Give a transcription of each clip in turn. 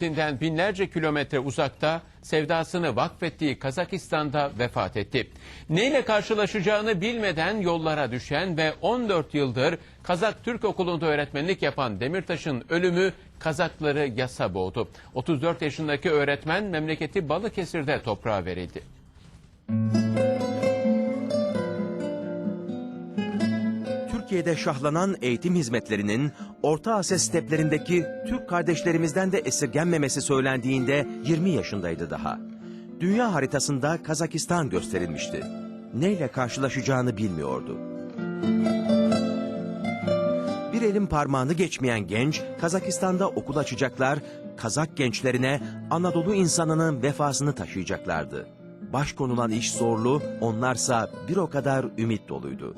Kendinden binlerce kilometre uzakta sevdasını vakfettiği Kazakistan'da vefat etti. Neyle karşılaşacağını bilmeden yollara düşen ve 14 yıldır Kazak Türk Okulu'nda öğretmenlik yapan Demirtaş'ın ölümü Kazakları yasa boğdu. 34 yaşındaki öğretmen memleketi Balıkesir'de toprağa verildi. Türkiye'de şahlanan eğitim hizmetlerinin Orta Asya steplerindeki Türk kardeşlerimizden de esirgenmemesi söylendiğinde 20 yaşındaydı daha. Dünya haritasında Kazakistan gösterilmişti. Neyle karşılaşacağını bilmiyordu. Bir elin parmağını geçmeyen genç Kazakistan'da okul açacaklar, Kazak gençlerine Anadolu insanının vefasını taşıyacaklardı. Baş konulan iş zorlu, onlarsa bir o kadar ümit doluydu.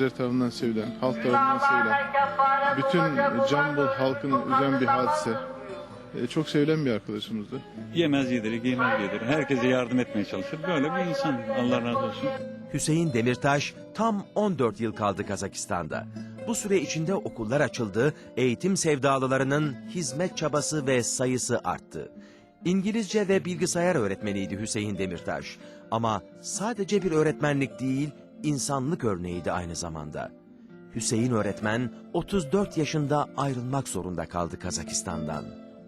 Öğrenciler tarafından sevilen, halk tarafından sevilen, bütün Cambul halkını üzen bir hadise. E, Çok sevilen bir arkadaşımızdı. Yemez yedirir, giymez yedirir. Herkese yardım etmeye çalışır. Böyle bir insan. Allah razı olsun. Hüseyin Demirtaş tam 14 yıl kaldı Kazakistan'da. Bu süre içinde okullar açıldı, eğitim sevdalılarının hizmet çabası ve sayısı arttı. İngilizce ve bilgisayar öğretmeniydi Hüseyin Demirtaş. Ama sadece bir öğretmenlik değil, insanlık örneğiydi aynı zamanda. Hüseyin öğretmen 34 yaşında ayrılmak zorunda kaldı Kazakistan'dan.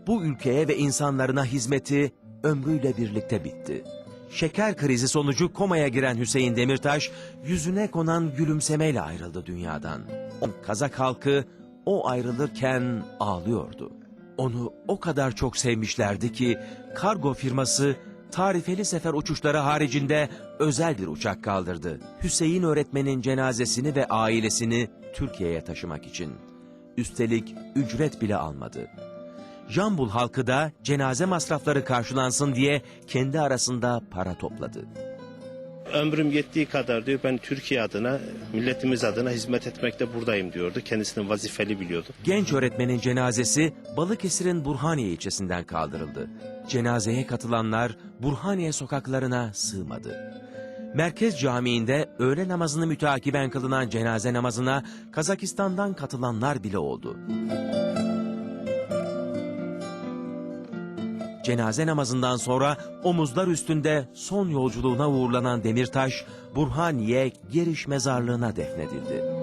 Bu ülkeye ve insanlarına hizmeti ömrüyle birlikte bitti. Şeker krizi sonucu komaya giren Hüseyin Demirtaş yüzüne konan gülümsemeyle ayrıldı dünyadan. O Kazak halkı o ayrılırken ağlıyordu. Onu o kadar çok sevmişlerdi ki kargo firması tarifeli sefer uçuşları haricinde özel bir uçak kaldırdı. Hüseyin öğretmenin cenazesini ve ailesini Türkiye'ye taşımak için. Üstelik ücret bile almadı. Jambul halkı da cenaze masrafları karşılansın diye kendi arasında para topladı. Ömrüm yettiği kadar diyor ben Türkiye adına, milletimiz adına hizmet etmekte buradayım diyordu. Kendisini vazifeli biliyordu. Genç öğretmenin cenazesi Balıkesir'in Burhaniye ilçesinden kaldırıldı. Cenazeye katılanlar Burhaniye sokaklarına sığmadı. Merkez Camii'nde öğle namazını müteakiben kılınan cenaze namazına Kazakistan'dan katılanlar bile oldu. Cenaze namazından sonra omuzlar üstünde son yolculuğuna uğurlanan Demirtaş, Burhaniye Geriş Mezarlığı'na defnedildi.